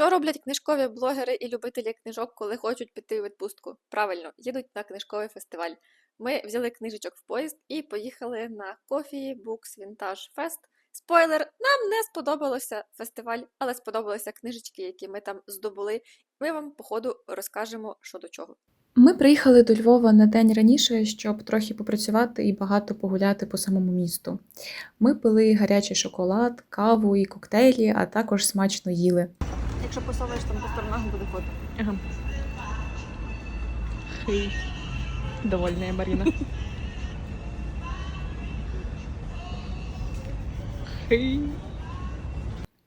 Що роблять книжкові блогери і любителі книжок, коли хочуть піти у відпустку? Правильно, їдуть на книжковий фестиваль. Ми взяли книжечок в поїзд і поїхали на Coffee Books Vintage Fest. Спойлер, нам не сподобалося фестиваль, але сподобалися книжечки, які ми там здобули. Ми вам по ходу розкажемо, що до чого. Ми приїхали до Львова на день раніше, щоб трохи попрацювати і багато погуляти по самому місту. Ми пили гарячий шоколад, каву і коктейлі, а також смачно їли. Якщо посовуєш там по сторонах, буде фото. Ага. Хей. Довольная Марина. Хей.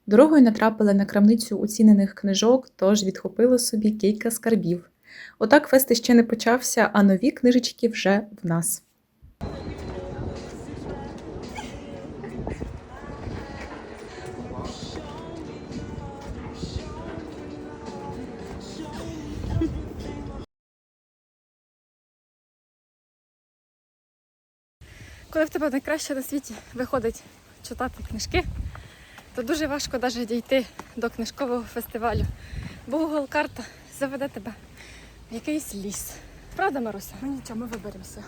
Дорогою натрапили на крамницю оцінених книжок, тож відхопили собі кілька скарбів. Отак фест ще не почався, а нові книжечки вже в нас. Коли в тебе найкраще на світі виходить читати книжки, то дуже важко навіть дійти до книжкового фестивалю. Бо Google карта заведе тебе в якийсь ліс. Правда, Маруся? Ну нічого, ми виберемося.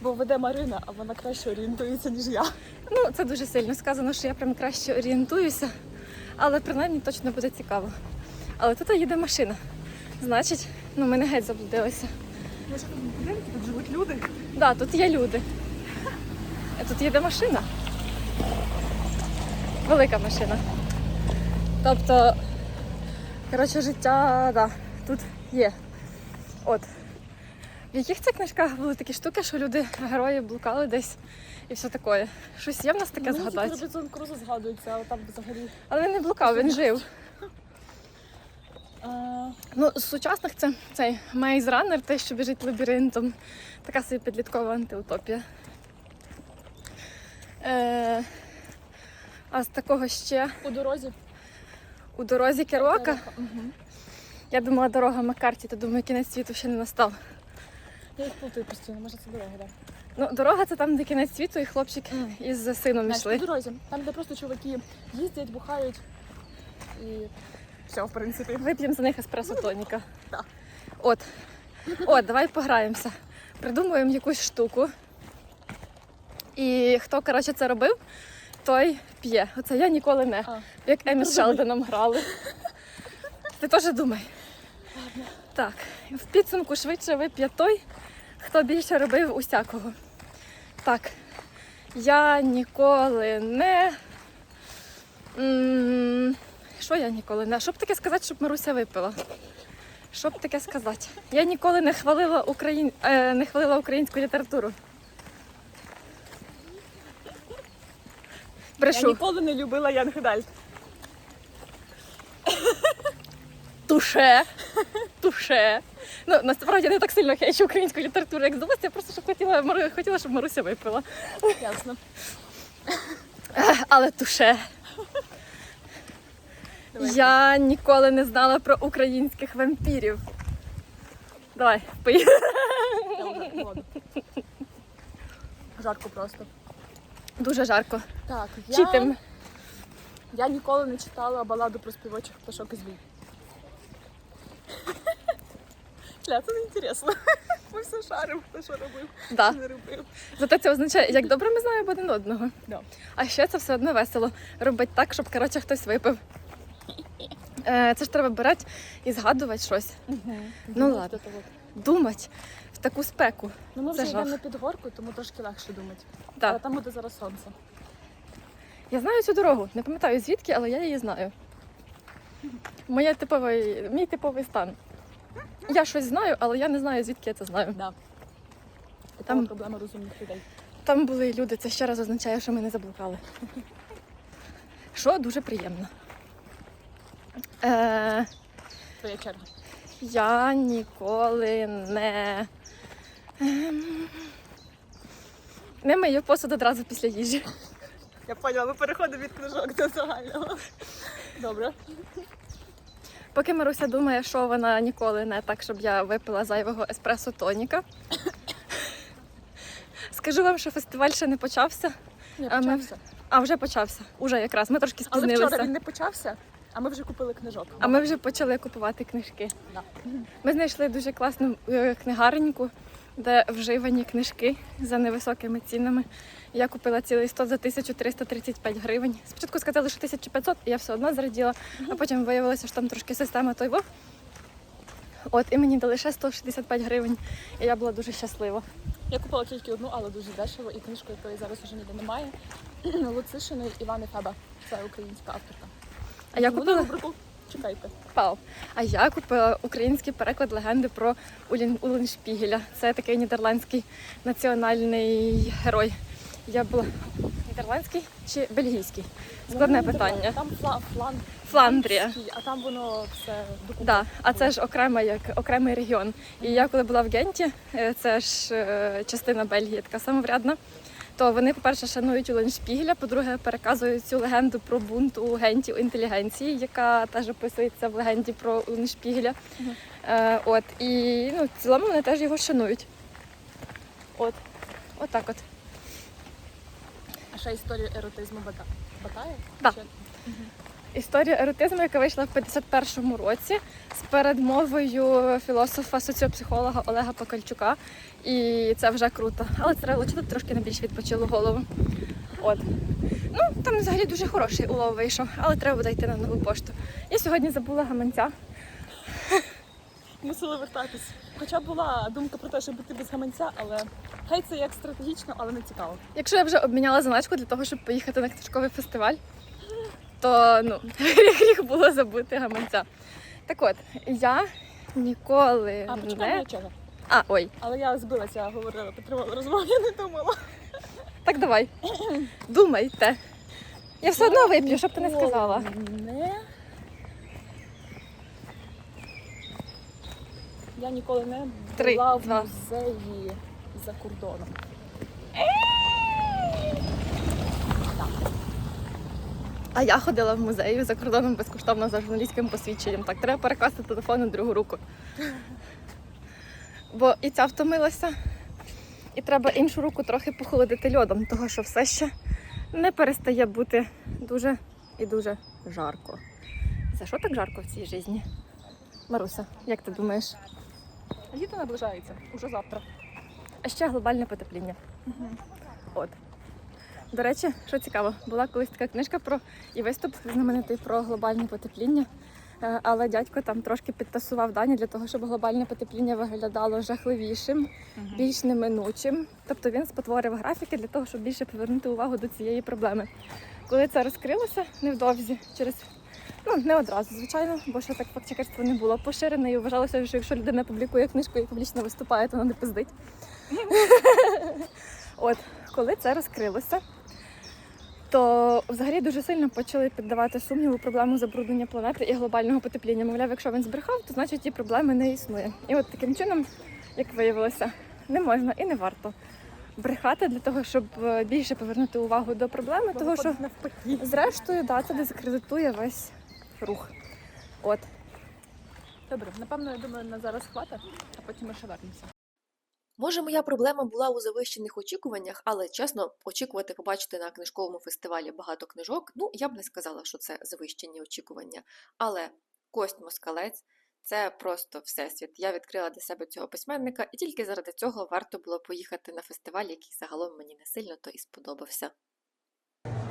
Бо веде Марина, а вона краще орієнтується, ніж я. Ну, це дуже сильно сказано, що я прям краще орієнтуюся, але принаймні точно буде цікаво. Але тут їде машина. Значить, ну ми не геть заблудилися. Ми ж тут в будинку, тут живуть люди. Так, да, тут є люди. А Тут їде машина. Велика машина. Тобто, коротше, життя, да, тут є. От. В яких це книжках були такі штуки, що люди, герої блукали десь і все таке. Щось є в нас таке Мені згадати. Робінзон Крузо згадується, але там взагалі. Але він не блукав, він жив. А, Ну, з сучасних це цей Maze Runner, те, що біжить лабіринтом. Така собі підліткова антиутопія. Е, а з такого ще у дорозі. у дорозі Керуака. Угу. Я думала, дорога Маккарті, то думаю, кінець світу ще не настав. Я їх плутаю постійно, може це дорога, так. Ну, дорога це там, де кінець світу, і хлопчик Мгм. із сином Знаєш, йшли. по дорозі. Там, де просто чуваки їздять, бухають і все, в принципі. Вип'ємо за них еспресо тоніка. Так. От. От, давай пограємося. Придумуємо якусь штуку. І хто, коротше, це робив, той п'є. Оце я ніколи не. А. Як Емі з. Шелдоном грали. Ти теж думай. Так, в підсумку швидше вип'є той, хто більше робив усякого. Так, я ніколи не. М, Що я ніколи не? Що б таке сказати, щоб Маруся випила? Що б таке сказати? Я ніколи не хвалила, україн... е, не хвалила українську літературу. Я ніколи не любила Янг Даль. Туше. Туше. Ну, насправді я не так сильно хейчу українську літературу, як здалося. Я просто щоб хотіла, хотіла, щоб Маруся випила. Ясно. Але туше. Давай. Я ніколи не знала про українських вампірів. Давай, пий. Жарко просто. Дуже жарко. Так, я, Читим. я ніколи не читала баладу про співочих пташок із Львів. Тля, це не інтересно. Ми все шаримо, хто що робив, Да. не робив. Зате це означає, як добре ми знаємо один одного. Да. А ще це все одно весело. Робить так, щоб коротше хтось випив. Е, Це ж треба брати і згадувати щось. Ну, ладно. Думати в таку спеку. Ну ми Це вже жах. йдемо на підгорку, тому трошки легше думати. Так. Але там буде зараз сонце. Я знаю цю дорогу. Не пам'ятаю звідки, але я її знаю. Моя типовий, мій типовий стан. Я щось знаю, але я не знаю, звідки я це знаю. Да. Там проблема розумних людей. Там були люди, це ще раз означає, що ми не заблукали. Що дуже приємно. Е, Твоя черга. я ніколи не. Не мию посуд одразу після їжі. Я поняла, ми переходимо від книжок до загального. Добре. Поки Маруся думає, що вона ніколи не так, щоб я випила зайвого еспресо тоніка. Скажу вам, що фестиваль ще не почався. Не А ми- почався. А вже почався. Уже якраз. Ми трошки Але спізнилися. вчора він не почався, А ми вже купили книжок. А ми вже почали купувати книжки. Да. Ми знайшли дуже класну е, книгареньку, де вживані книжки за невисокими цінами. Я купила цілий 100 за 1335 гривень. Спочатку сказали, що 1500, і я все одно зраділа, а потім виявилося, що там трошки система той во. От, і мені дали ще 165 гривень, і я була дуже щаслива. Я купила тільки одну, але дуже дешево, і книжку, якої зараз вже ніде немає. Луцишиної Івани Феба. Це українська авторка. А я купила Чекайте. Пау. А я купила український переклад легенди про Улін Уленшпігеля. Це такий нідерландський національний герой. Я була нідерландський чи бельгійський? Складне Ну, питання. Там фла, флан, Фландрія. а там воно все. Да, а це ж окрема як окремий регіон. І я коли була в Генті, е, це ж е, частина Бельгії, така самоврядна. То вони, по-перше, шанують Уленшпігеля, по-друге, переказують цю легенду про бунт у Генті у інтелігенції, яка теж описується в легенді про Уленшпігеля. Мгм. Е, от, і ну, в цілому вони теж його шанують. От, от так от. А ще історію еротизму бата. Батає? Да. Чи- Історія еротизму, яка вийшла в 51-му році з передмовою філософа соціопсихолога Олега Покальчука. І це вже круто. Але це треба трошки на більш відпочилу голову. От. Ну, там взагалі дуже хороший улов вийшов, але треба буде йти на нову пошту. Я сьогодні забула гаманця. Мусили вертатись. Хоча була думка про те, щоб бути без гаманця, але хай це як стратегічно, але не цікаво. Якщо я вже обміняла заначку для того, щоб поїхати на книжковий фестиваль, то ну, гріх було забути гаманця. Так от, я ніколи А почекай не. А, ой, Але я збилася, говорила, підтримала розмову, я не думала. так давай. Думайте. Я все одно вип'ю, щоб ти не сказала. Не. Я ніколи не Три, була в два. музеї за кордоном. А я ходила в музеї за кордоном безкоштовно за журналістським посвідченням. Так, треба перекласти телефон на другу руку. Бо і ця втомилася, і треба іншу руку трохи похолодити льодом, того що все ще не перестає бути дуже і дуже жарко. За що так жарко в цій житті? Маруся, як ти думаєш? Літо наближається уже завтра. А ще глобальне потепління. От. До речі, що цікаво, була колись така книжка про і виступ знаменитий про глобальне потепління. Е, Але дядько там трошки підтасував дані для того, щоб глобальне потепління виглядало жахливішим, більш неминучим. Тобто він спотворив графіки для того, щоб більше повернути увагу до цієї проблеми. Коли це розкрилося невдовзі, через ну не одразу, звичайно, бо ще так фактчекерство не було поширене і вважалося, що якщо людина публікує книжку і публічно виступає, то вона не пиздить. От, коли це розкрилося, то взагалі дуже сильно почали піддавати сумніву проблему забруднення планети і глобального потепління. Мовляв, якщо він збрехав, то значить ті проблеми не існує. І от таким чином, як виявилося, не можна і не варто брехати для того, щоб е, більше повернути увагу до проблеми, того що навпаки. зрештою да, це дискредитує весь рух. От. Добре, напевно, я думаю, на зараз хватить, а потім ми ще вернемося. Може, моя проблема була у завищених очікуваннях, але чесно, очікувати побачити на книжковому фестивалі багато книжок, ну я б не сказала, що це завищені очікування. Але Кость Москалець це просто всесвіт. Я відкрила для себе цього письменника, і тільки заради цього варто було поїхати на фестиваль, який загалом мені не сильно то і сподобався.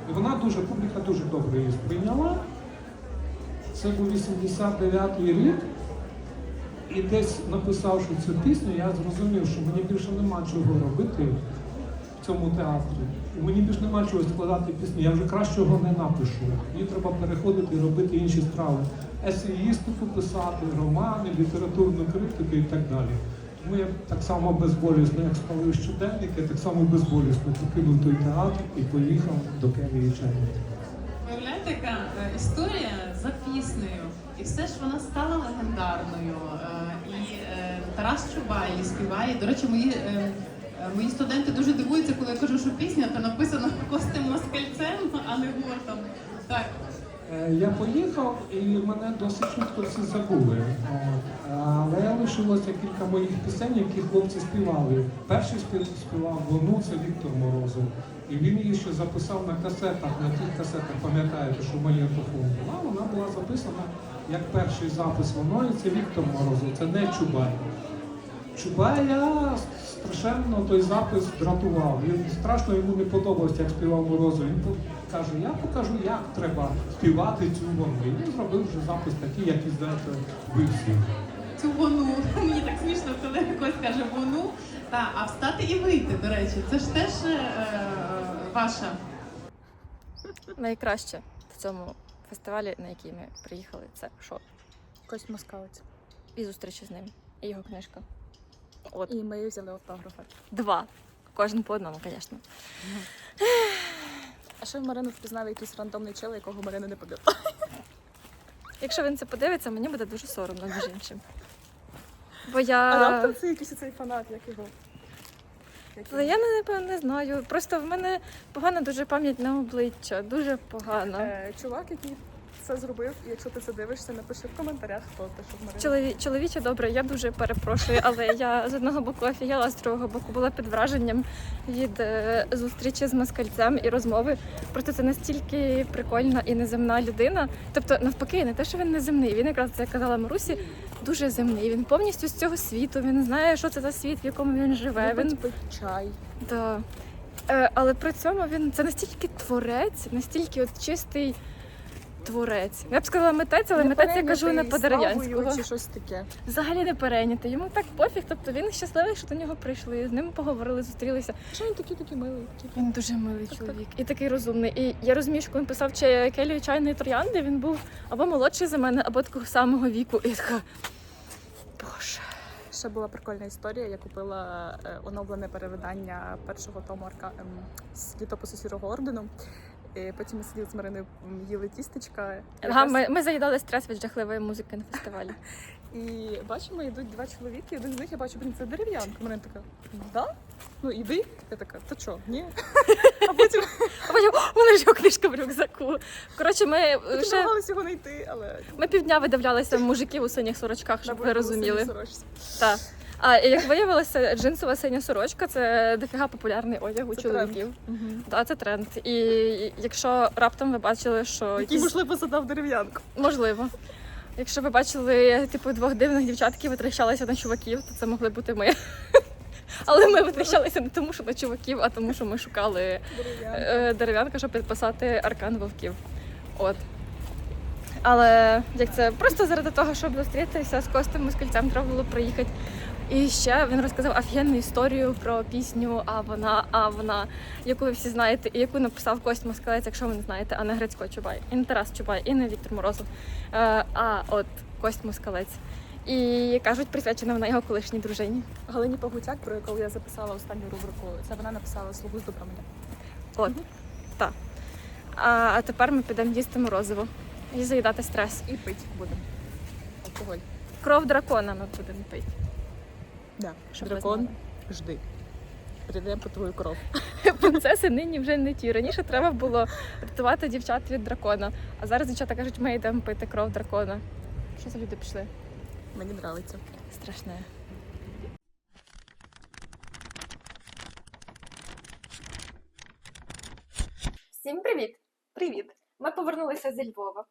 Вона дуже, публіка дуже добре її сприйняла. Це був 89-й рік. І десь написавши цю пісню, я зрозумів, що мені більше нема чого робити в цьому театрі. Мені більше нема чого складати пісні. Я вже кращого не напишу. Мені треба переходити і робити інші справи. Есеїстику писати, романи, літературну критику і так далі. Тому я так само безболісно, як спалив щоденник, я так само безболісно покинув той театр і поїхав до Кевії Чайної. Виявляєте, яка е, історія піснею, і все ж вона стала легендарною. Е, І е, Тарас Чубай її співає. До речі, мої, е, мої студенти дуже дивуються, коли я кажу, що пісня то написана Костем Москальцем, а не гуртом. Так, Я поїхав і мене досить швидко всі забули. Але лишилося кілька моїх пісень, які хлопці співали. Перший співав вону, це Віктор Морозов. І він її ще записав на касетах, на тих касетах, пам'ятаєте, що магнітофон була. Вона була записана як перший запис воно, і це Віктор Морозов, це не Чубай. Чубая страшенно той запис дратував. Він страшно йому не подобалося, як співав Морозов. Він каже, я покажу, як треба співати цю вону. І він зробив вже запис такий, який знаєте, ви всі. Цю вону. Мені так смішно, коли хтось каже вону. Та, а встати і вийти, до речі, це ж теж е, ваша. Найкраще в цьому фестивалі, на який ми приїхали, це що? Кость Москалець. І зустрічі з ним, і його книжка. От І ми взяли автографи. два. Кожен по одному, звісно. А ще в Марину впізнав якийсь рандомний чел, якого Марина не пам'ятала. Якщо він це подивиться, мені буде дуже соромно, між іншим. Бо А раптом це якийсь цей фанат, як його. Але я не, не знаю. Просто в мене погана дуже пам'ять на обличчя, дуже погано. Е, чувак, який це зробив, і якщо ти це дивишся, напиши в коментарях, хто ти, щоб Марина. Чолові... Чоловіче, добре, я дуже перепрошую, але я з одного боку офігела, з другого боку була під враженням від е, зустрічі з москальцем і розмови. Просто це настільки прикольна і неземна людина. Тобто, навпаки, не те, що він неземний. Він якраз це казала Марусі, дуже земний. Він повністю з цього світу. Він знає, що це за світ, в якому він живе. Він пити чай. Да. Е, але при цьому він це настільки творець, настільки от чистий творець. Я б сказала митець, але Не митець я кажу не по дерев'янського. Чи щось таке. Взагалі не перейняти. Йому так пофіг, тобто він щасливий, що до нього прийшли, з ним поговорили, зустрілися. Що він такий такий милий? такий? Він дуже милий Так, чоловік і такий розумний. І я розумію, що коли він писав «Чай- келію чайної троянди, він був або молодший за мене, або такого самого віку. І я така. Боже. Ще була прикольна історія. Я купила е, оновлене перевидання першого тому арка ем, з літопису сірого ордену. Потім ми сиділи з Мариною, їли тістечка. Ага, ми, ми заїдали стрес від жахливої музики на фестивалі. І бачимо, йдуть два чоловіки, один з них я бачу, блін, це дерев'янка. Марина така, да? Ну іди. Я така, то чо, ні? А потім А потім «О, у мене ж його книжка в рюкзаку. Коротше, ми е, потім ще намагалися його знайти, але ми півдня видивлялися мужиків у синіх сорочках, щоб ви розуміли. Так. А і як виявилося, джинсова синя сорочка це дофіга популярний одяг у Це чоловіків. Мгм. Так, це тренд. І якщо раптом ви бачили, що Який, якісь... можливо, задав дерев'янку. можливо. Якщо ви бачили типу двох дивних дівчат, які витріщалися на чуваків, то це могли бути ми. Але ми витріщалися не тому, що на чуваків, а тому, що ми шукали Дерев'янка. е, дерев'янка, щоб підписати аркан вовків. От. Але як це просто заради того, щоб зустрітися з Костем Москальцем, треба було приїхати. І ще він розказав офігенну історію про пісню А вона, а вона, яку ви всі знаєте, і яку написав Кость Москалець, якщо ви не знаєте, а не Грицько Чубай, і не Тарас Чубай, і не Віктор Морозов. Е, а от Кость Москалець. І кажуть, присвячена вона його колишній дружині. Галині Погутяк, про яку я записала останню рубрику, це вона написала слугу з добром. От. Так. А, а тепер ми підемо їсти морозиво і заїдати стрес. І пить будемо. Алкоголь. Кров дракона ми будемо пити. Да. Щоб Дракон, жди. Прийдемо по твою кров. Принцеси нині вже не ті. Раніше треба було рятувати дівчат від дракона. А зараз дівчата кажуть, ми йдемо пити кров дракона. Що за люди пішли? Мені подобається. Страшне. Всім привіт! Привіт! Ми повернулися зі Львова,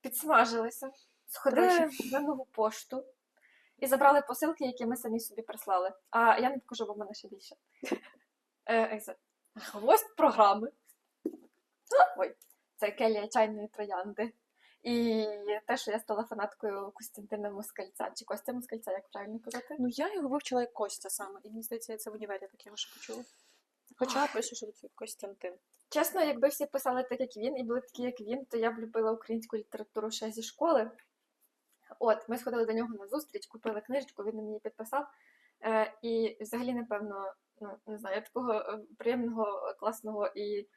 підсмажилися, сходили на нову пошту і забрали посилки, які ми самі собі прислали. А я не покажу, бо в мене ще більше. Е. Гвоздь програми. Ой, це келія чайної троянди. І те, що я стала фанаткою Костянтина Москальця, чи Костя Москальця, як правильно казати? Ну, я його вивчила як Костя саме, і мені здається, я це в універі так його ще почула. Хоча пише, що це Костянтин. Чесно, якби всі писали так, як він, і були такі, як він, то я б любила українську літературу ще зі школи. От, ми сходили до нього на зустріч, купили книжечку, він мені підписав. Е, і взагалі, напевно, ну не знаю, я такого е, приємного, класного і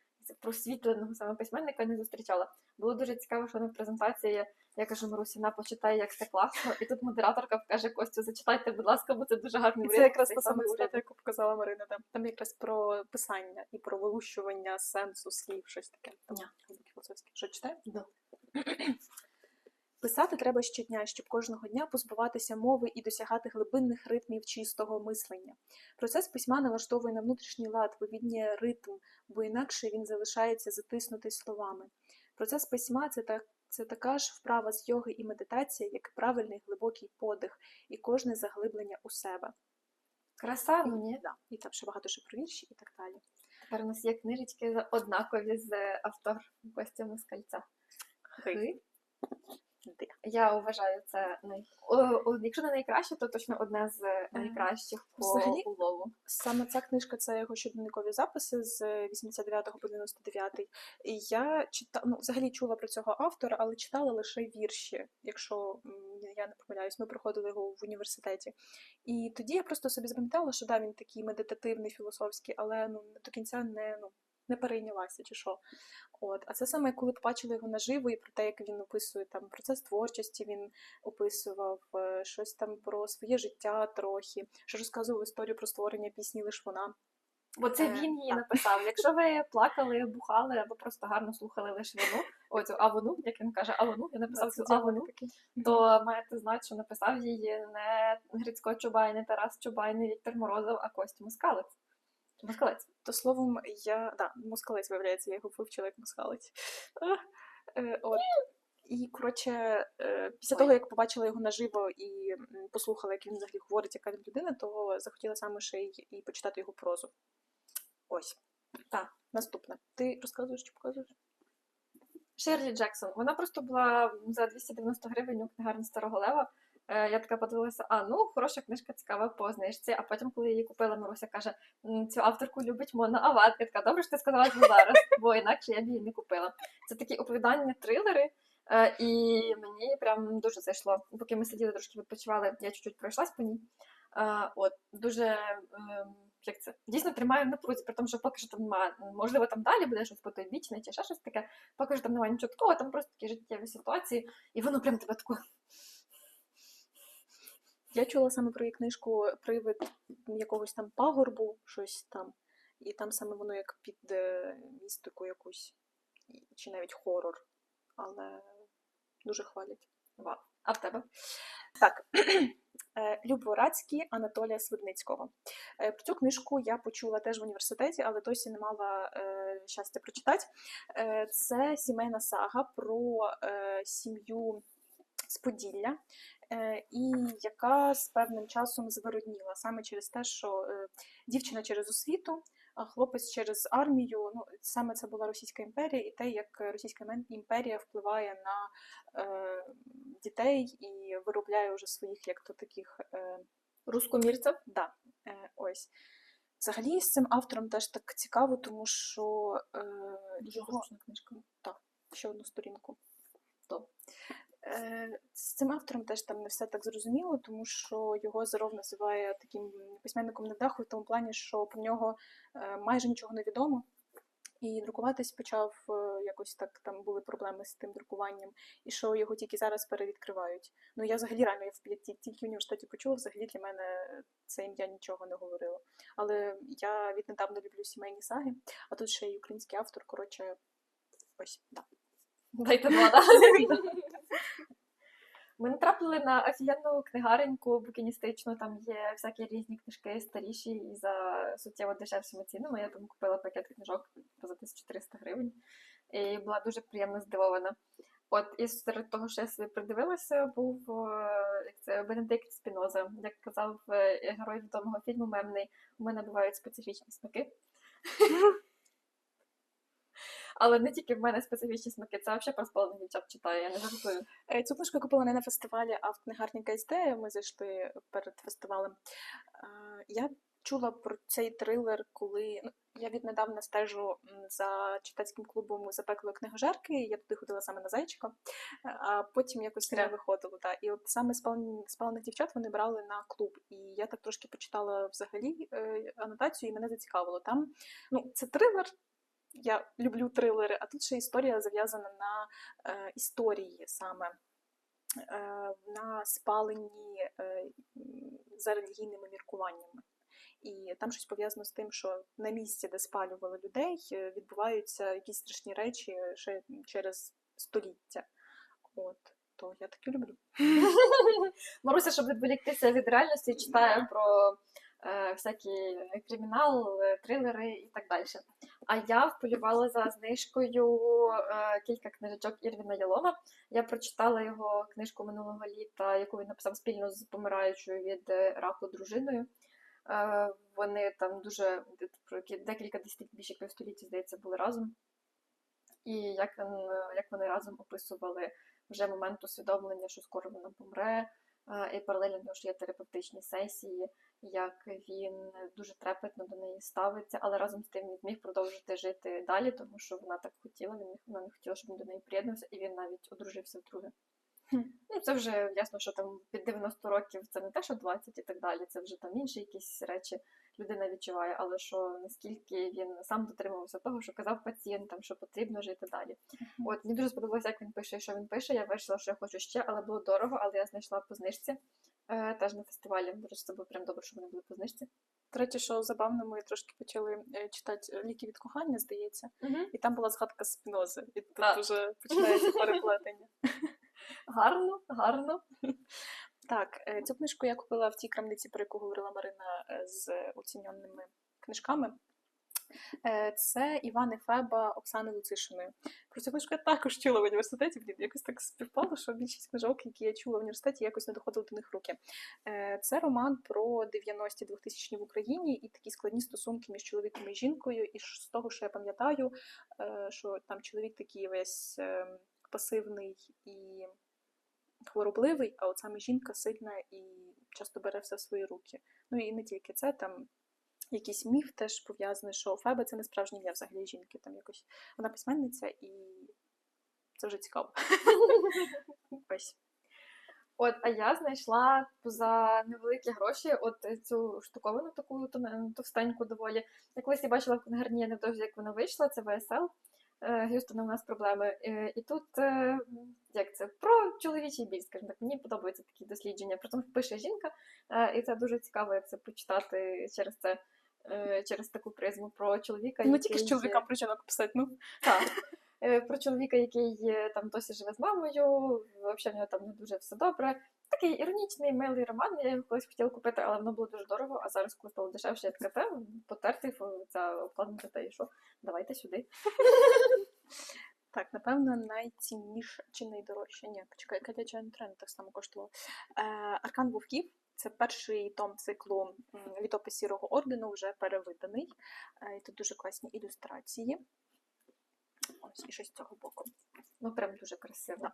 просвітленого саме письменника не зустрічала. Було дуже цікаво, що на презентації я кажу Марусі, на почитай, як це класно. І тут модераторка каже Костю, зачитайте, будь ласка, бо це дуже гарний І це якраз та сама самий яку показала Марина. Там, там якраз про писання і про вилущування сенсу слів, щось таке. Там глибокі. Що читаєш? Да. Писати треба щодня, щоб кожного дня позбуватися мови і досягати глибинних ритмів чистого мислення. Процес письма налаштовує на внутрішній лад, вивіднює ритм, бо інакше він залишається затиснутий словами. Процес письма це так. Це така ж вправа з йоги і медитація, як і правильний глибокий подих і кожне заглиблення у себе. Краса, ну ні. Да. І там ще багато ще про вірші і так далі. Тепер у нас є книжечки однакові з автор Костя Москальця. Хи. Де? Я вважаю це най... о, о, якщо не найкраще, то точно одне з найкращих по взагалі, улову. Саме ця книжка це його щоденникові записи з 89 по 99. І я читала, ну, взагалі чула про цього автора, але читала лише вірші, якщо я не помиляюсь, ми проходили його в університеті. І тоді я просто собі запам'ятала, що да, він такий медитативний, філософський, але ну, до кінця не, ну, не перейнялася чи що. От. А це саме коли побачила його наживо і про те, як він описує там процес творчості, він описував е, щось там про своє життя трохи, що розказував історію про створення пісні лиш вона. Бо це Е, він її написав. Якщо ви плакали, бухали або просто гарно слухали лише вину, оцю авону, як він каже, авону, я написав цю авону, то маєте знати, що написав її не Грицько Чубай, не Тарас Чубай, не Віктор Морозов, а Костя Москалець. Москалець. То словом, я да, москалець виявляється, я його вивчила як москалець. Е, От. І коротше, е, після того, як побачила його наживо і послухала, як він взагалі говорить, яка він людина, то захотіла саме ще й і почитати його прозу. Ось. Так, наступне. Ти розказуєш чи показуєш? Шерлі Джексон. Вона просто була за 290 гривень у книгарні Старого Лева. Е, Я така подивилася, а ну хороша книжка, цікава по знижці. А потім, коли я її купила, Маруся каже: цю авторку любить Мона Ават. Я така, добре, що ти сказала це зараз, бо інакше я б її не купила. Це такі оповідання, трилери. е, І мені прям дуже зайшло. Поки ми сиділи трошки відпочивали, я чуть-чуть пройшлась по ній. Е, От дуже ем, як це дійсно тримає в напрузі, при тому, що поки що там немає, можливо, там далі буде щось потойбічне чи ще щось таке. Поки що там немає нічого такого, там просто такі життєві ситуації, і воно прям тебе тако Я чула саме про її книжку Привид якогось там пагорбу, щось там. І там саме воно як під е, містику якусь, чи навіть хорор. Але дуже хвалять. вау. А в тебе? Так, Е, Люб Ворацький, Анатолія Свидницького. Е, Про цю книжку я почула теж в університеті, але досі не мала щастя прочитати. Це сімейна сага про сім'ю з Поділля, і яка з певним часом звиродніла саме через те, що е, дівчина через освіту, а хлопець через армію. Ну, саме це була Російська імперія, і те, як Російська імперія впливає на е, дітей і виробляє вже своїх як то таких е, Рускомірців? да, е, ось. Взагалі з цим автором теж так цікаво, тому що е, його книжка. Так, ще одну сторінку. То. Е, з цим автором теж там не все так зрозуміло, тому що його Заров називає таким письменником невдаху в тому плані, що про нього е, майже нічого не відомо. І друкуватись почав е, якось так, там були проблеми з тим друкуванням, і що його тільки зараз перевідкривають. Ну я взагалі реально я в тільки в університеті почула, взагалі для мене це ім'я нічого не говорило. Але я віднедавна люблю сімейні саги, а тут ще й український автор, коротше, ось да. Дайте два, да? Ми натрапили на офігенну книгареньку букіністичну, там є всякі різні книжки старіші і за суттєво дешевшими цінами. Я там купила пакет книжок за 1300 гривень і була дуже приємно здивована. От і серед того, що я собі придивилася, був е, це Бенедикт Спіноза. Як казав е, герой відомого фільму Мемний, у мене бувають специфічні смаки. Але не тільки в мене специфічні смаки, це взагалі про спалених дівчат читаю, я не жартую. Е, Цю книжку я купила не на фестивалі, а в книгарні КСД. Ми зайшли перед фестивалем. Е, Я чула про цей трилер, коли ну, я віднедавна стежу за читацьким клубом запеклої книгожарки. Я туди ходила саме на зайчика, е, а потім якось не виходило. Та. І от саме спалених дівчат вони брали на клуб. І я так трошки почитала взагалі анотацію, і мене зацікавило. Там ну, це трилер. Я люблю трилери, а тут ще історія зав'язана на е, історії саме е, на спаленні е, за релігійними міркуваннями. І там щось пов'язано з тим, що на місці, де спалювали людей, е, відбуваються якісь страшні речі ще через століття. От, то я таки люблю. Маруся, щоб відволіктися від реальності, читає про всякі кримінал, трилери і так далі. А я вполювала за знижкою е, кілька книжечок Ірвіна Ялома. Я прочитала його книжку минулого літа, яку він написав спільно з помираючою від е, раку дружиною. Е, вони там дуже про декілька десятиліть більше півстоліття, здається, були разом. І як, як вони разом описували вже момент усвідомлення, що скоро вона помре, і паралельно ж є терапевтичні сесії, як він дуже трепетно до неї ставиться, але разом з тим він зміг продовжити жити далі, тому що вона так хотіла, він вона не хотіла, щоб він до неї приєднався, і він навіть одружився вдруге. Ну, це вже ясно, що там під 90 років це не те, що 20 і так далі, це вже там інші якісь речі людина відчуває, але що наскільки він сам дотримувався того, що казав пацієнтам, що потрібно жити далі. От мені дуже сподобалося, як він пише що він пише. Я вирішила, що я хочу ще, але було дорого, але я знайшла по знижці. Е, теж на фестивалі. До речі, це було прям добре, що вони були по знижці. Речі, що забавно, ми трошки почали е, читати ліки від кохання, здається, Угу. і там була згадка спінози. І тут Так. вже починається переплетення. Гарно, гарно. Так, е, цю книжку я купила в тій крамниці, про яку говорила Марина е, з оціненими книжками. Е, Це Іван Феба Оксани Луцишиної. Про цю книжку я також чула в університеті. Блін, якось так співпало, що більшість книжок, які я чула в університеті, якось не доходили до них руки. Е, Це роман про 90-ті 2000 в Україні і такі складні стосунки між чоловіком і жінкою. І з того, що я пам'ятаю, е, що там чоловік такий весь пасивний і хворобливий, а от саме жінка сильна і часто бере все в свої руки. Ну і не тільки це, там якийсь міф теж пов'язаний, що Феба це не справжнє ім'я взагалі жінки. Там якось вона письменниця і це вже цікаво. Ось. От, а я знайшла за невеликі гроші от цю штуковину таку товстеньку доволі. Я колись я бачила в книгарні невдовзі, як вона вийшла, це ВСЛ. Е, Гюстона у нас проблеми. Е, І тут е, як це про чоловічий біль, скажімо так. Мені подобаються такі дослідження. Притом пише жінка, е, і це дуже цікаво, як це почитати через це. Е, Через таку призму про чоловіка. Не тільки з чоловікам про жінок писати, ну. так. Е, Про чоловіка, який там досі живе з мамою, взагалі в нього там не дуже все добре. Такий іронічний, милий роман. Я його колись хотіла купити, але воно було дуже дорого. А зараз, коли стало дешевше, я така те, потертий фо- ця обкладинка, та і що? Давайте сюди. Так, напевно, найцінніше чи найдорожче. Ні, почекай, Катя Тренд так само коштувало. Е, Аркан Вовків. Це перший том циклу літопис сірого ордену, вже перевиданий. Е, і тут дуже класні ілюстрації. Ось і щось з цього боку. Ну прям дуже красиво.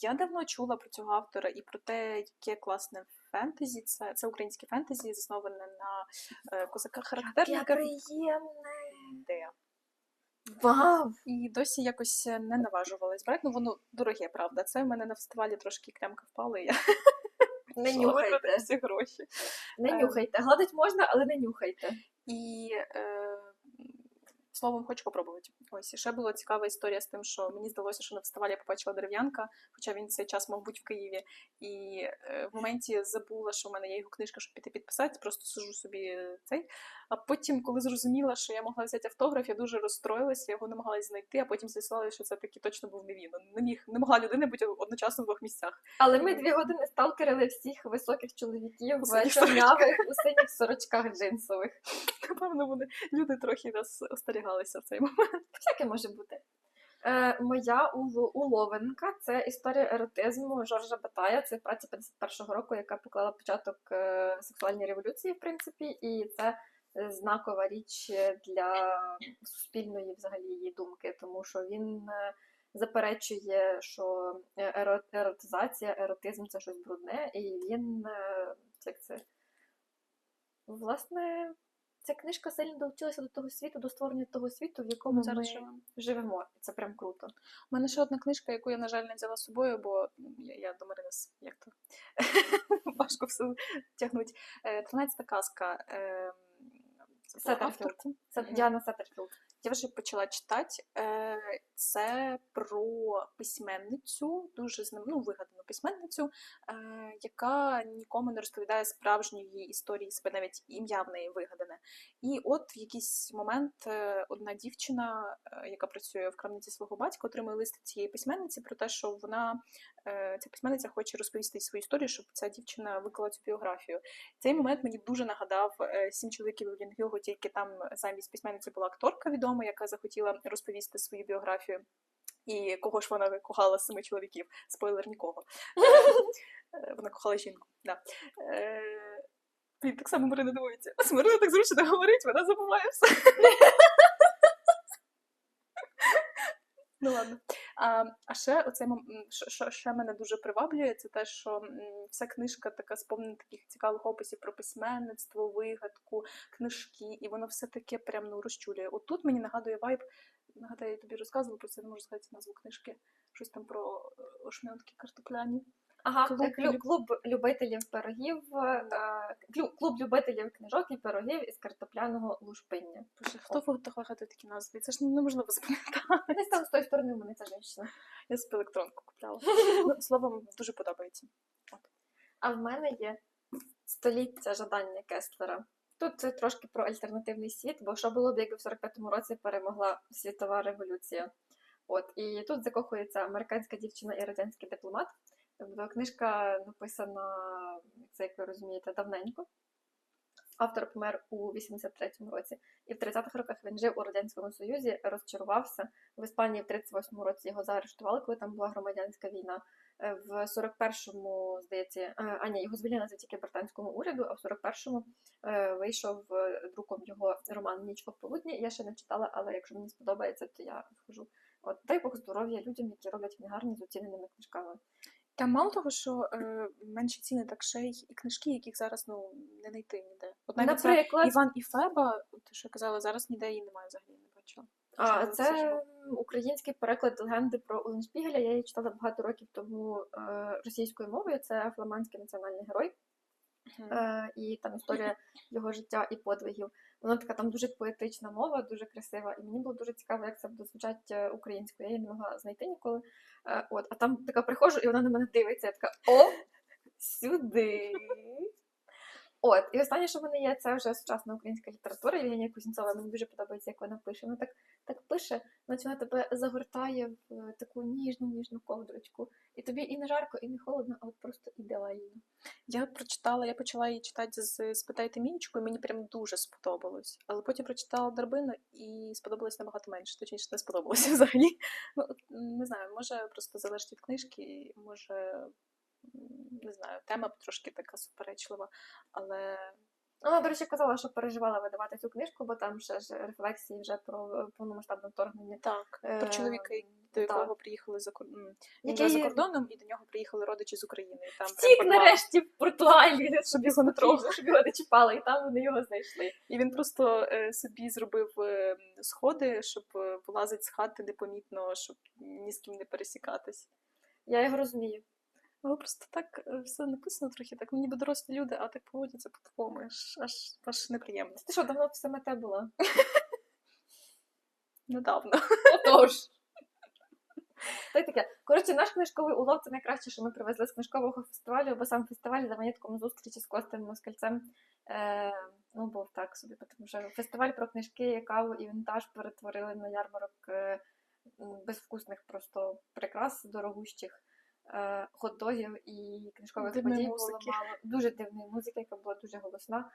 Я давно чула про цього автора і про те, яке класне фентезі. Це, це українське фентезі, засноване на е, козаках характерниках. приємне. Де? Вау! І досі якось не наважувалась брати. Ну воно дороге, правда. Це в мене на фестивалі трошки клямка впала, і я Не нюхайте. всі гроші. Не Е. нюхайте. Гладить можна, але не нюхайте. І е, словом, хочу попробувати. Ось і ще була цікава історія з тим, що мені здалося, що на фестивалі я побачила дерев'янка, хоча він цей час мав бути в Києві. І е, в моменті забула, що в мене є його книжка, щоб піти підписати, просто сижу собі е, цей. А потім, коли зрозуміла, що я могла взяти автограф, я дуже розстроїлася, я його намагалась знайти, а потім з'ясувала, що це таки точно був не він. Не міг, не могла людина бути одночасно в двох місцях. Але ми дві години сталкерили всіх високих чоловіків в чорнявих у синіх сорочках джинсових. Напевно, вони люди трохи нас остерігалися в цей момент. Всяке може бути. Е, моя уло- уловинка це історія еротизму Жоржа Батая. Це праця 51-го року, яка поклала початок е, сексуальній революції, в принципі, і це е, знакова річ для суспільної взагалі її думки, тому що він е, заперечує, що е, еротизація, еротизм це щось брудне, і він е, як це власне. Ця книжка сильно долучилася до того світу, до створення того світу, в якому Ми зараз живемо. живемо. Це прям круто. У мене ще одна книжка, яку я, на жаль, не взяла з собою, бо я, я до Марини як то важко все тягнуть. Тринадцята казка. Е, забула Сеттерфілд. Це Діана Сеттерфілд. Я вже почала читати. Е, Це про письменницю, дуже знам- ну, вигадану письменницю, е, яка нікому не розповідає справжньої історії себе, навіть ім'я в неї вигадане. І от в якийсь момент е, одна дівчина, яка працює в крамниці свого батька, отримує лист цієї письменниці про те, що вона ця письменниця хоче розповісти свою історію, щоб ця дівчина виклала цю біографію. Цей момент мені дуже нагадав сім чоловіків у Лінгюгу, тільки там замість письменниці була акторка відома, яка захотіла розповісти свою біографію. І кого ж вона кохала з семи чоловіків? Спойлер нікого. Е, Вона кохала жінку. Да. Е, Блін, так само Марина дивується. Марина так зручно говорить, вона забуває все. Ну ладно. А, а ще оцей що, ще мене дуже приваблює, це те, що вся книжка така сповнена таких цікавих описів про письменництво, вигадку, книжки, і воно все таке прям ну розчулює. Отут мені нагадує вайб, нагадаю, я тобі розказувала про це, не можу сказати назву книжки. Щось там про е, картопляні. Ага, Клуб клуб, клуб, любителів пирогів, е, клю- клуб любителів книжок і пирогів із картопляного лушпиння. Боже, хто вигадує такі назви? Це ж неможливо запам'ятати. Десь там з тої сторони у мене ця женщина. Я собі електронку купляла. Ну, словом, дуже подобається. А в мене є століття жадання Кестлера. Тут це трошки про альтернативний світ, бо що було б, якби в 45-му році перемогла світова революція. От і тут закохується американська дівчина і радянський дипломат. Тобто книжка написана, це як ви розумієте, давненько. Автор помер у 83-му році, і в 30-х роках він жив у радянському союзі, розчарувався. В Іспанії в 38-му році його заарештували, коли там була громадянська війна. Е, В 41-му, здається, е, а ні, його звільнили завдяки британському уряду, а в 41-му е, вийшов друком його роман Ніч пополудні. Я ще не читала, але якщо мені сподобається, то я схожу. От дай Бог здоров'я людям, які роблять книгарні з оціненими книжками. Та мало того, що е, менші ціни, так ще й і книжки, яких зараз ну не знайти ніде. От навіть Наприклад, Іван і Феба, те, що я казала, зараз ніде її немає взагалі не бачила. А, це це український переклад легенди про Оленшпігеля. Я її читала багато років тому е, російською мовою. Це фламандський національний герой. Е, і там історія його життя і подвигів. Вона така там дуже поетична мова, дуже красива. І мені було дуже цікаво, як це буде звучати е, українською. Я її не могла знайти ніколи. Е, от, а там така приходжу, і вона на мене дивиться. Я така о, сюди. От, і останнє, що в мене є, це вже сучасна українська література. Євгенія Кузнєцова. Мені дуже подобається, як вона пише. Вона так, так пише, наче вона тебе загортає в е, таку ніжну, ніжну ковдрочку. І тобі і не жарко, і не холодно, а от просто ідеально. Я прочитала, я почала її читати з Спитайте Мієчку, і мені прям дуже сподобалось. Але потім прочитала Дарбину і сподобалось набагато менше. Точніше, не сподобалося взагалі. Ну, не знаю, може просто залежить від книжки, може, не знаю, тема трошки така суперечлива, але Вона, до речі, казала, що переживала видавати цю книжку, бо там ще ж рефлексії вже про е, повномасштабне вторгнення. так, про Е, чоловіка, до так. якого приїхали за кор- Який- за кордоном, і до нього приїхали родичі з України. І там Втік по нарешті в Португалію, Щоб його не трогали. щоб його не чіпали, і там вони його знайшли. І він просто е, собі зробив сходи, щоб вилазити з хати непомітно, щоб ні з ким не пересікатись. Я його розумію. Але просто так е, все написано трохи, так ну, ніби дорослі люди, а так поводяться по-такому, аж, аж, аж неприємно. Ти що, давно все мете була? Недавно. Отож. Та й таке. Коротше, наш книжковий улов це найкраще, що ми привезли з книжкового фестивалю, бо сам фестиваль за винятком зустрічі з Костем Москальцем. Е, ну, був так собі, тому що фестиваль про книжки, каву і вінтаж перетворили на ярмарок е, безвкусних просто прикрас дорогущих. Е, Хот-догів і книжкових Дивної подій музики. було мало. Дуже дивної музики, яка була дуже голосна.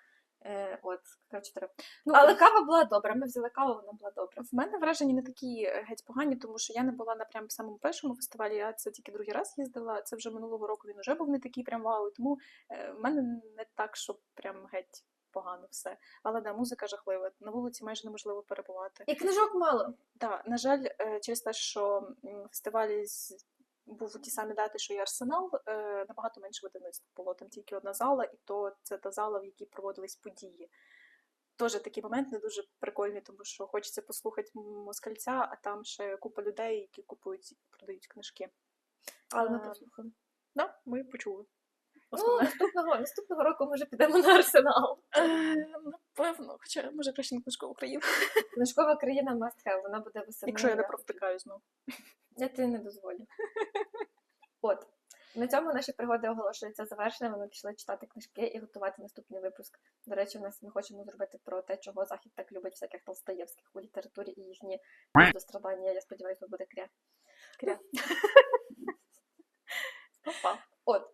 Е, от, коротше, треба. Ну, Але кава була добра. Ми взяли каву, вона була добра. В мене враження не такі е, геть погані, тому що я не була на прям самому першому фестивалі, я це тільки другий раз їздила. Це вже минулого року він вже був не такий прям вау. Тому е, в мене не так, що прям геть погано все. Але да, музика жахлива. На вулиці майже неможливо перебувати. І книжок мало. Так, на жаль, е, через те, що м, фестивалі з- був ті самі дати, що і Арсенал, е, набагато менше видавництв було. Там тільки одна зала, і то це та зала, в якій проводились події. Теж такий момент не дуже прикольний, тому що хочеться послухати москальця, а там ще купа людей, які купують і продають книжки. Але ми Е, послухали. Да, ми почули. Ну, наступного, наступного року ми вже підемо на арсенал. Е, Напевно, хоча може краще на книжкову Україну. Книжкова країна must have, вона буде веселою. Якщо я не провтикаю знову. Я тобі не дозволю. От. На цьому наші пригоди оголошуються завершеними. Ми пішли читати книжки і готувати наступний випуск. До речі, у нас ми хочемо зробити про те, чого Захід так любить всяких толстоєвських у літературі і їхні дострадання. Я сподіваюся, буде кря. Кря. Попав. От.